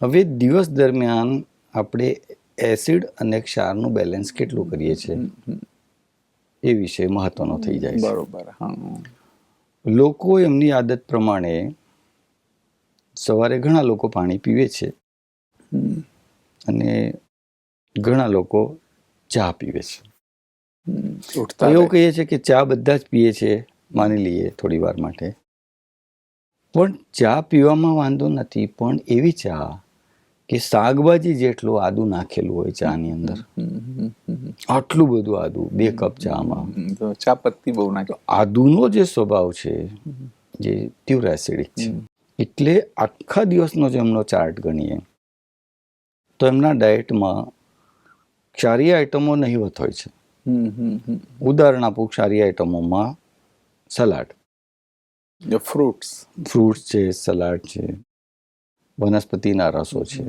હવે દિવસ દરમિયાન આપણે એસિડ અને ક્ષારનું બેલેન્સ કેટલું કરીએ છીએ? એ વિષય મહત્વનો થઈ જાય છે. બરોબર હા. લોકો એમની આદત પ્રમાણે સવારે ઘણા લોકો પાણી પીવે છે. અને ઘણા લોકો ચા પીવે છે. એવું કહીએ છીએ કે ચા બધા જ પીએ છે માની લઈએ થોડી વાર માટે. પણ ચા પીવામાં વાંધો નથી પણ એવી ચા કે શાકભાજી જેટલું આદુ નાખેલું હોય ચાની અંદર. આટલું બધું આદુ બે કપ ચામાં. ચા પત્તી બહુ નાખે. આદુનો જે સ્વભાવ છે જે તીવ્ર એસિડિક છે એટલે આખા દિવસનો જો એમનો ચાર્ટ ગણીએ. તો એમના ડાયટમાં ક્ષારીય આઇટમો નહીવત હોય છે. ઉદાહરણ આપું ક્ષારીય આઇટમોમાં સલાડ ફ્રૂટ્સ ફ્રૂટ્સ છે સલાડ છે. વનસ્પતિના રસો છે.